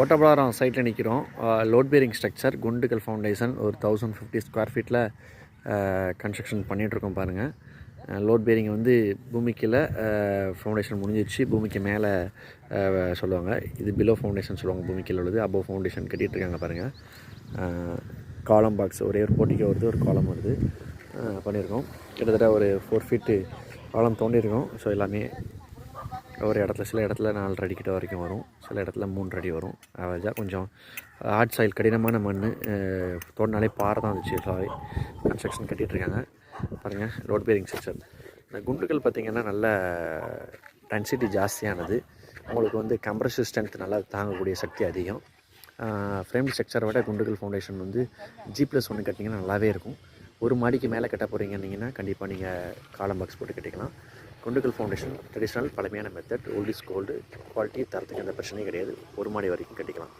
ஓட்டப்படாரம் சைட்டில் நிற்கிறோம் load bearing structure குண்டுக்கல் ஃபவுண்டேஷன் ஒரு தௌசண்ட் ஃபிஃப்டி ஸ்கொயர் ஃபீட்டில் கன்ஸ்ட்ரக்ஷன் பண்ணிகிட்ருக்கோம் பாருங்கள் லோட் பேரிங் வந்து பூமிக்கில் ஃபவுண்டேஷன் முடிஞ்சிருச்சு. பூமிக்கு மேலே சொல்லுவாங்க. இது பிலோ ஃபவுண்டேஷன் சொல்லுவாங்க. பூமிக்கில் உள்ளது அபோவ் ஃபவுண்டேஷன் கட்டிகிட்டு இருக்காங்க பாருங்கள் காலம் பாக்ஸ் ஒரே ஒரு போட்டிக்கு வருது ஒரு காலம் வருது. பண்ணியிருக்கோம். கிட்டத்தட்ட ஒரு ஃபோர் ஃபீட்டு காலம் தோண்டியிருக்கோம். ஸோ எல்லாமே ஒரு இடத்துல சில இடத்துல நாலு அடி கிட்ட வரைக்கும் வரும். சில இடத்துல மூன்று அடி வரும். ஆவரேஜாக கொஞ்சம் ஹார்ட் சாயில் கடினமான மண் தோண்டினாலே பாறை தான் வந்துச்சு சாரி கன்ஸ்ட்ரக்ஷன் கட்டிகிட்ருக்காங்க பாருங்கள் ரோட் பேரிங் செக்ஷன் இந்த குண்டுகள் பார்த்திங்கன்னா நல்ல டென்சிட்டி ஜாஸ்தியானது. உங்களுக்கு வந்து கம்ப்ரசிவ் ஸ்ட்ரென்த் நல்லா தாங்கக்கூடிய சக்தி அதிகம். ஃப்ரேம் ஸ்ட்ரக்சரை விட குண்டுகள் ஃபவுண்டேஷன் வந்து ஜி ப்ளஸ் ஒன்று கட்டிங்கன்னா நல்லாவே இருக்கும். ஒரு மாடிக்கு மேலே கட்ட போகிறீங்கன்னீங்கன்னா கண்டிப்பாக நீங்கள் காலம் பாக்ஸ் போட்டு கட்டிக்கலாம். குண்டுக்கல் ஃபவுண்டேஷன் ட்ரெடிஷ்னல் பழமையான method old is gold quality தரத்துக்கு எந்த பிரச்சனையும் கிடையாது. ஒரு மாடி வரைக்கும் கட்டிக்கலாம்.